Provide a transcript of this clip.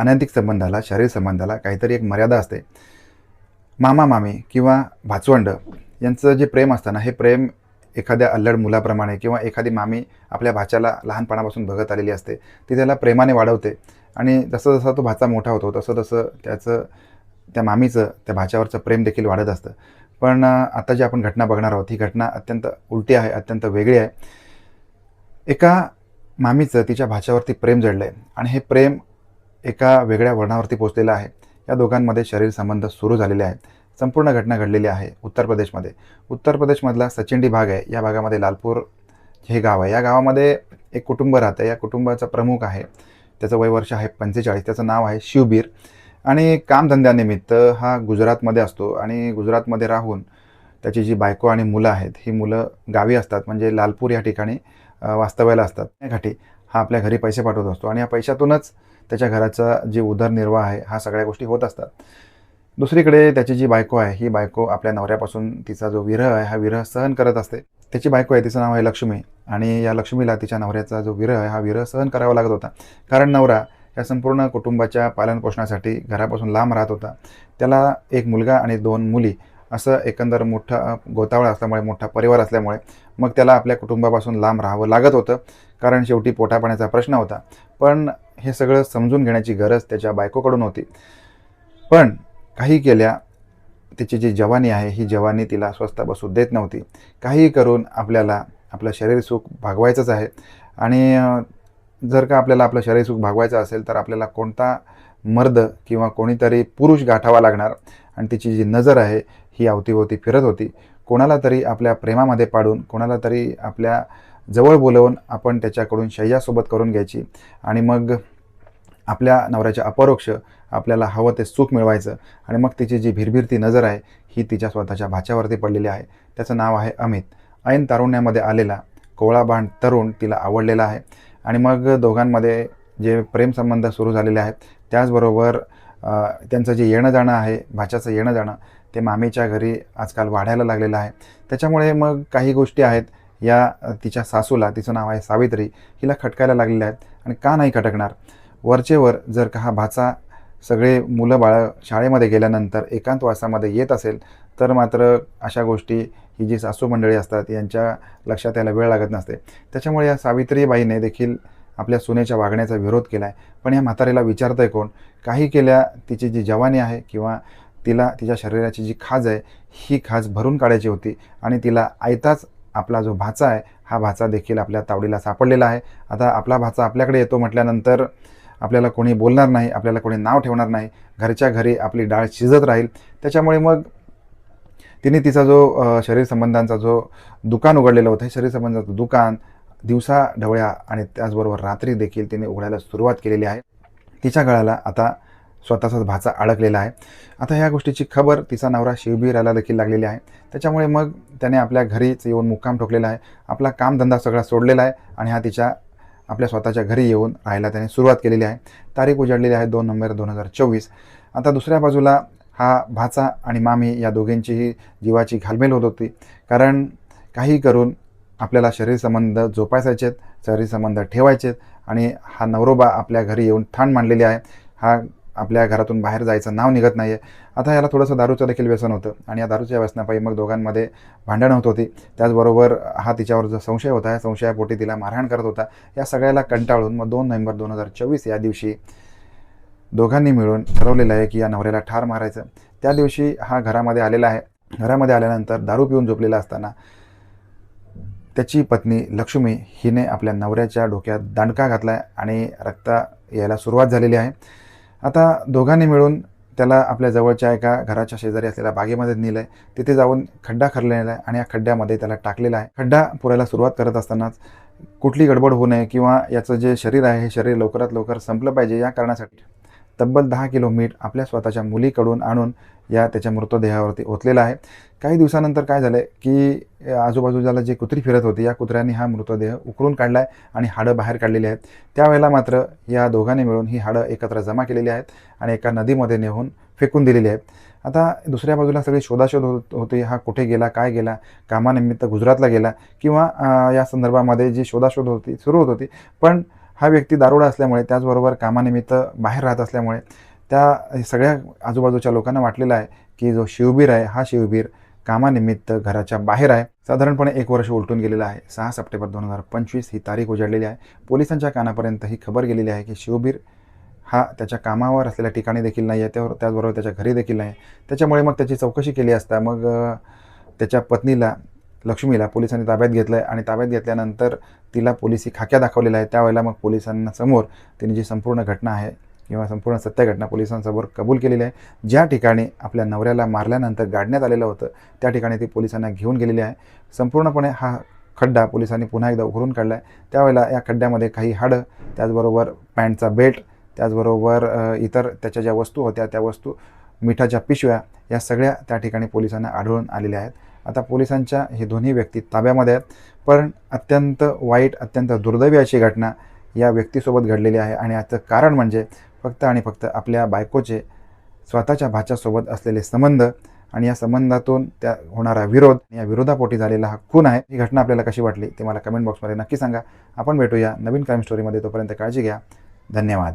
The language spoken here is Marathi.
अनैतिक संबंधाला शारीरिक संबंधाला काहीतरी एक मर्यादा असते. मामा मामी किंवा भाचवंड यांचं जे प्रेम असतं ना हे प्रेम एखाद्या अल्लड मुलाप्रमाणे किंवा एखादी मामी आपल्या भाच्याला लहानपणापासून बघत आलेली असते ती त्याला प्रेमाने वाढवते. आणि जसं जसा तो भाचा मोठा होतो तसं तसं त्याचं त्या मामीचं त्या भाच्यावरचं प्रेम देखील वाढत असतं. पण आता जी आपण घटना बघणार आहोत ही घटना अत्यंत उलटी आहे अत्यंत वेगळी आहे. एका मामीचं तिच्या भाच्यावरती प्रेम जडलं आहे आणि हे प्रेम एका वेगळ्या वळणावरती पोचलेला आहे. या दोघांमध्ये शरीर संबंध सुरू झालेले आहेत. संपूर्ण घटना घडलेली आहे उत्तर प्रदेशमध्ये. उत्तर प्रदेशमधला सचिंडी भाग आहे. या भागामध्ये लालपूर हे गाव आहे. या गावामध्ये एक कुटुंब राहतं. या कुटुंबाचा प्रमुख आहे. त्याचं वय वर्ष आहे पंचेचाळीस. त्याचं नाव आहे शिवबीर. आणि कामधंद्यानिमित्त हा गुजरातमध्ये असतो. आणि गुजरातमध्ये राहून त्याची जी बायको आणि मुलं आहेत ही मुलं गावी असतात. म्हणजे लालपूर या ठिकाणी वास्तव्याला असतात. घाटी हा आपल्या घरी पैसे पाठवत असतो आणि या पैशातूनच त्याच्या घराचा जे उदरनिर्वाह आहे हा सगळ्या गोष्टी होत असतात. दुसरीकडे त्याची जी बायको आहे ही बायको आपल्या नवऱ्यापासून तिचा जो विरह आहे हा विरह सहन करत असते. त्याची बायको आहे तिचं नाव आहे लक्ष्मी आणि या लक्ष्मीला तिच्या नवऱ्याचा जो विरह आहे हा विरह सहन करावा लागत होता. कारण नवरा या संपूर्ण कुटुंबाच्या पालनपोषणासाठी घरापासून लांब राहत होता. त्याला एक मुलगा आणि दोन मुली असं एकंदर मोठा गोतावळा असल्यामुळे मोठा परिवार असल्यामुळे मग त्याला आपल्या कुटुंबापासून लांब राहावं लागत होतं. कारण शेवटी पोटापाण्याचा प्रश्न होता. पण हे सगळं समजून घेण्याची गरज त्याच्या बायकोकडून होती. पण काही केल्या तिची जी जवानी आहे ही जवानी तिला स्वस्थ बसू देत नव्हती. काहीही करून आपल्याला आपलं शरीर सुख भागवायचंच आहे. आणि जर का आपल्याला आपलं शरीर सुख भागवायचं असेल तर आपल्याला कोणता मर्द किंवा कोणीतरी पुरुष गाठावा लागणार. आणि तिची जी नजर आहे ही अवतीभोवती फिरत होती. कोणाला तरी आपल्या प्रेमामध्ये पाडून कोणाला तरी आपल्या जवळ बोलवून आपण त्याच्याकडून शय्यासोबत करून घ्यायची आणि मग आपल्या नवऱ्याच्या अपरोक्ष आपल्याला हवं ते सुख मिळवायचं आणि मग तिची जी भिरभिरती नजर आहे ही तिच्या स्वतःच्या भाच्यावरती पडलेली आहे. त्याचं नाव आहे अमित. ऐन तारुण्यामध्ये आलेला कोवळाबाण तरुण तिला आवडलेला आहे आणि मग दोघांमध्ये जे प्रेमसंबंध सुरू झालेले आहेत त्याचबरोबर त्यांचं जे येणं जाणं आहे भाच्याचं येणं जाणं ते मामीच्या घरी आजकाल वाढायला लागलेलं आहे. त्याच्यामुळे मग काही गोष्टी आहेत. या तिच्या सासूला तिचं नाव आहे सावित्री हिला खटकायला लागलेल्या आहेत आणि का नाही खटकणार? वरचेवर जर का हा भाचा सगळे मुलं बाळं शाळेमध्ये गेल्यानंतर एकांतवासामध्ये येत असेल तर मात्र अशा गोष्टी ही जी सासू मंडळी असतात यांच्या लक्षात यायला वेळ लागत नसते. त्याच्यामुळे या सावित्रीबाईने देखील आपल्या सुनेच्या वागण्याचा विरोध केला आहे पण या म्हातारीला विचारतंय कोण? काही केल्या तिची जी जवानी आहे किंवा तिला तिच्या शरीराची जी खाज आहे ही खाज भरून काढायची होती आणि तिला आयताच आपला जो भाचा आहे हा भाचा देखील आपल्या तावडीला सापडलेला आहे. आता आपला भाचा आपल्याकडे येतो म्हटल्यानंतर आपल्याला कोणी बोलणार नाही आपल्याला कोणी नाव ठेवणार नाही घरच्या घरी आपली डाळ शिजत राहील. त्याच्यामुळे मग तिने तिचा जो शरीर संबंधांचा जो दुकान उघडलेलं होतं हे शरीर संबंधाचं दुकान दिवसा ढवळ्या आणि त्याचबरोबर रात्री देखील तिने उघडायला सुरुवात केलेली आहे. तिच्या गळाला आता स्वतःचाच भाचा अडकलेला आहे. आता ह्या गोष्टीची खबर तिचा नवरा शिवबीराला देखील लागलेली आहे. त्याच्यामुळे मग त्याने आपल्या घरीच येऊन मुक्काम ठोकलेला आहे. आपला कामधंदा सगळा सोडलेला आहे आणि हा तिच्या आपल्या स्वतःच्या घरी येऊन राहायला त्याने सुरुवात केलेली आहे. तारीख उजाडलेली आहे दोन नोव्हेंबर दोन हजार चोवीस. आता दुसऱ्या बाजूला हा भाचा आणि मामी या दोघींचीही जीवाची घालमेल होत होती. कारण काही करून आपल्याला शरीर संबंध जोपासायचेत शरीर संबंध ठेवायचेत आणि हा नवरोबा आपल्या घरी येऊन ठाण मांडलेली आहे. हा आपल्या घरातून बाहेर जायचं नाव निघत नाही आहे आता याला थोडंसं दारूचं देखील व्यसन होतं आणि या दारूच्या व्यसनापायी मग दोघांमध्ये भांडणं होत होती. त्याचबरोबर हा तिच्यावर जो संशय होता या संशयापोटी तिला मारहाण करत होता. या सगळ्याला कंटाळून मग दोन नोव्हेंबर दोन हजार चोवीस या दिवशी दोघांनी मिळून ठरवलेलं आहे की या नवऱ्याला ठार मारायचं. त्या दिवशी हा घरामध्ये आलेला आहे. घरामध्ये आल्यानंतर दारू पिऊन झोपलेला असताना त्याची पत्नी लक्ष्मी हिने आपल्या नवऱ्याच्या डोक्यात दांडका घातला आहे आणि रक्त यायला सुरुवात झालेली आहे. आता दोघांनी मिळून त्याला आपल्या जवळच्या एका घराच्या शेजारी असलेल्या बागेमध्ये नेलं आहे तिथे जाऊन खड्डा खरलेला आहे आणि या खड्ड्यामध्ये त्याला टाकलेला आहे. खड्डा पुरायला सुरुवात करत असतानाच कुठली गडबड होऊ नये किंवा याचं जे शरीर आहे हे शरीर लवकरात लवकर संपलं पाहिजे या कारणासाठी. तब्बल दहा किलो मीठ आपल्या स्वतःच्या मुलीकडून आणून या त्याच्या मृतदेहावरती ओतलेला आहे. काही दिवसानंतर काय झालं की आजूबाजूला जे कुत्री फिरत होती या कुत्र्यांनी हा मृतदेह उकरून काढला आहे आणि हाडं बाहेर काढलेली आहेत. त्यावेळेला मात्र या दोघांनी मिळून ही हाडं एकत्र जमा केलेली आहेत आणि एका नदीमध्ये नेऊन फेकून दिलेली आहेत. आता दुसऱ्या बाजूला सगळी शोधाशोध होत होती हा कुठे गेला काय गेला कामानिमित्त गुजरातला गेला किंवा या संदर्भामध्ये जी शोधाशोध होती सुरू होत होती. पण हा व्यक्ती दारुडा असल्यामुळे त्याचबरोबर कामानिमित्त बाहेर राहत असल्यामुळे त्या सगळ्या आजूबाजूच्या लोकांना वाटलेलं आहे की जो शिवबीर आहे हा शिवबीर कामानिमित्त घराच्या बाहेर आहे. साधारणपणे एक वर्ष उलटून गेलेलं आहे. सहा सप्टेंबर दोन हजार पंचवीस ही तारीख उजाडलेली आहे. पोलिसांच्या कानापर्यंत ही खबर गेलेली आहे की शिवबीर हा त्याच्या कामावर असलेल्या ठिकाणी देखील नाही आहे त्यावर त्याचबरोबर त्याच्या घरी देखील नाही त्याच्यामुळे मग त्याची चौकशी केली असता मग त्याच्या पत्नीला लक्ष्मीला पोलिसांनी ताब्यात घेतलं आहे आणि ताब्यात घेतल्यानंतर तिला पोलिसी खाक्या दाखवलेल्या आहे त्यावेळेला मग पोलिसांना समोर तिने जी संपूर्ण घटना आहे किंवा संपूर्ण सत्य घटना पोलिसांसमोर कबूल केलेली आहे. ज्या ठिकाणी आपल्या नवऱ्याला मारल्यानंतर गाडण्यात आलेलं होतं त्या ठिकाणी ती पोलिसांना घेऊन गेलेली आहे. संपूर्णपणे हा खड्डा पोलिसांनी पुन्हा एकदा उघडून काढला आहे त्यावेळेला या खड्ड्यामध्ये काही हाडं त्याचबरोबर पॅन्टचा बेल्ट त्याचबरोबर इतर त्याच्या ज्या वस्तू होत्या त्या वस्तू मिठाच्या पिशव्या या सगळ्या त्या ठिकाणी पोलिसांना आढळून आलेल्या आहेत. आता पोलिसांच्या हे दोन्ही व्यक्ती ताब्यामध्ये आहेत. पण अत्यंत वाईट अत्यंत दुर्दैवी अशी घटना या व्यक्तीसोबत घडलेली आहे. आणि याचं कारण म्हणजे फक्त आणि फक्त आपल्या बायकोचे स्वतःच्या भाच्यासोबत असलेले संबंध आणि या संबंधातून त्या होणारा विरोध या विरोधापोटी झालेला हा खून आहे. ही घटना आपल्याला कशी वाटली ते मला कमेंट बॉक्समध्ये नक्की सांगा. आपण भेटूया नवीन क्राईम स्टोरीमध्ये तोपर्यंत काळजी घ्या. धन्यवाद.